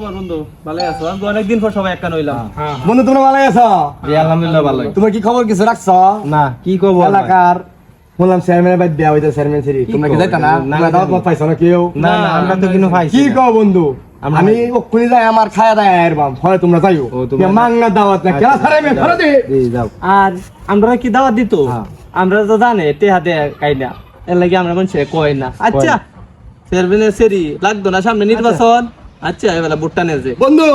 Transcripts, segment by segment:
আমার বন্ধু ভালো আছো? আমি তো অনেকদিন পর সবাই একখান হইলাম বন্ধু তোমরা ভালো আছো? আলহামদুলিল্লাহ ভালো তোমার কি খবর কিছু রাখছো? না কি করব এলাকার বললাম চেয়ারম্যানের বাদ দেওয়া হইতে চেয়ারম্যান সিরি তোমরা কি যাইতা না? না, তোমরা দাওয়াত মত পাইছো না কেউ? না না আমরা তো কিন্তু পাইছি কি কও বন্ধু? আমি পাইছি। যাই আমার খায়া দায় বাম হয় তোমরা যাইও। মাংনা দাওয়াত না কেলা সারে মে ধরে দে। আর আমরা কি দাওয়াত দিত? হ্যাঁ। আমরা তো জানে টেহা দে কাই না। এর লাগে আমরা মানুষে কয় না। আচ্ছা চেয়ারম্যানের সেরি লাগতো না সামনে নির্বাচন? আচ্ছা এবেলা ভুট্টা নেছে বন্ধু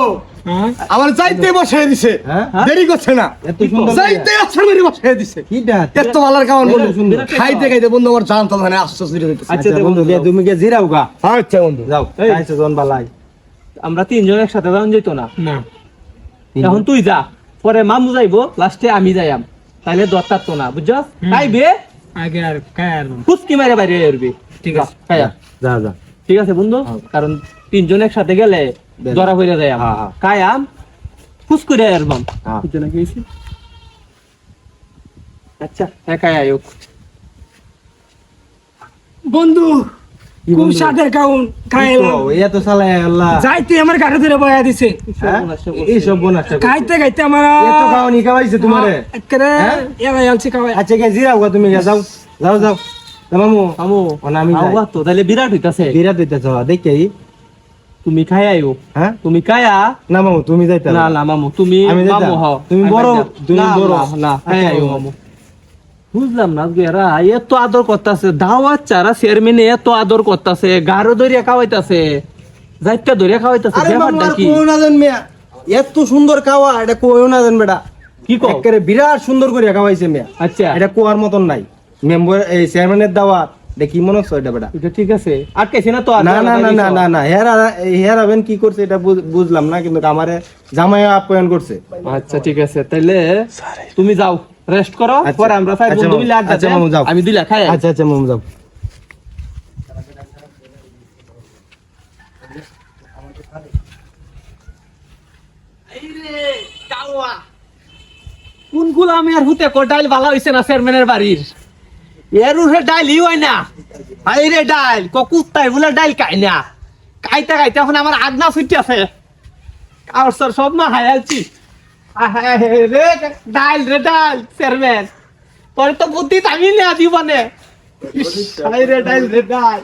আমার যাইতে বসে দিছে। হ্যাঁ? দেরি করছে না। এত সুন্দর যাইতে আসামের দিছে। এত ভালোর কেমন বন্ধু। সুন্দর। খাইতে খাইতে বন্ধু আমার জান তো মানে দিতেছে আচ্ছা, আচ্ছা দে বন্ধু। তুমি জিরাও গা। আচ্ছা বন্ধু। যাও এই। খাইছো জন বালাই। আমরা তিনজন একসাথে যাওয়া যেত না? না। এখন তুই যা পরে মামু যাইবো লাস্টে আমি যাইয়াম। তাইলে দরকার তো না বুঝছস? খাইবে? আগে আর খায় আর ফুসকি মারে বাইরে ঠিক আছে। যা যা। ঠিক আছে বন্ধু? কারণ তিনজন একসাথে গেলে ধরা হইয়া যায় হ্যাঁ, হ্যাঁ। কায়াম ফুস করে আসবাম হ্যাঁ। বুঝছ আচ্ছা একাই আয়োগ বন্ধু খুব কাউন তো সালা আল্লাহ। যাইতে আমার ধরে বয়া দিছে। হ্যাঁ? এই সব বোনাস খাইতে খাইতে আমার এ তো খাওয়াইছে তোমারে। হ্যাঁ? খাওয়াই। আচ্ছা গে জিরাও তুমি যাও। যাও যাও। তা মামু আমো ও না, আমি যাই। তো তাহলে বিরাট হইতাছে। বিরাট হইতেছ দেখে। তুমি খাই আইও। হ্যাঁ? তুমি না মামু তুমি যাইতে না না মামু তুমি আমি মামু হও। তুমি বড়, তুমি বড়। না, না খাই আইও মামু। মামু বুঝলাম না এত আদর করতেছে। দাওয়াত চারা চেয়ারম্যানে এত আদর করতেছে। গারো দরিয়া খাওয়াইতাছে। যাইটা দরিয়া খাওয়াইতাছে। ব্যাপারটা কি? না এত সুন্দর খাওয়া এটা কোয় না জান বেটা। কি একেবারে বিরাট সুন্দর করে খাওয়াইছে মিয়া। আচ্ছা। এটা কোয়ার মতন নাই। মেম্বার এই চেয়ারম্যানের দাওয়াত এটা কি মনে হচ্ছে এটা বেটা এটা ঠিক আছে আটকাইছে না তো না না না না? না না হেরা হেরা আবেন কি করছে এটা বুঝ- বুঝলাম না কিন্তু আমারে জামাই আপ্যায়ন করছে আচ্ছা ঠিক আছে তাইলে তুমি যাও রেস্ট করো আচ্ছা। পরে আমরা ফাইভ বন্ধু মিলে আড্ডা আচ্ছা। মামু, যাও। আমি দিলা খাই আচ্ছা আচ্ছা মামু যাও কোনগুলো আমি আর হুতে কো ডাইল ভালো হইছে না চেয়ারম্যানের বাড়ির এর উঠে ডাইল ই হয় না আই রে ডাইল কুত্তাই বলে ডাইল খাই না খাইতে খাইতে এখন আমার আগনা ছুটি আছে। আর স্যার সব না হায়ালছি রে ডাইল রে ডাইল, চেয়ারম্যান। পরে তো বুদ্ধি আমি না জীবনে। আই রে ডাইল রে ডাইল।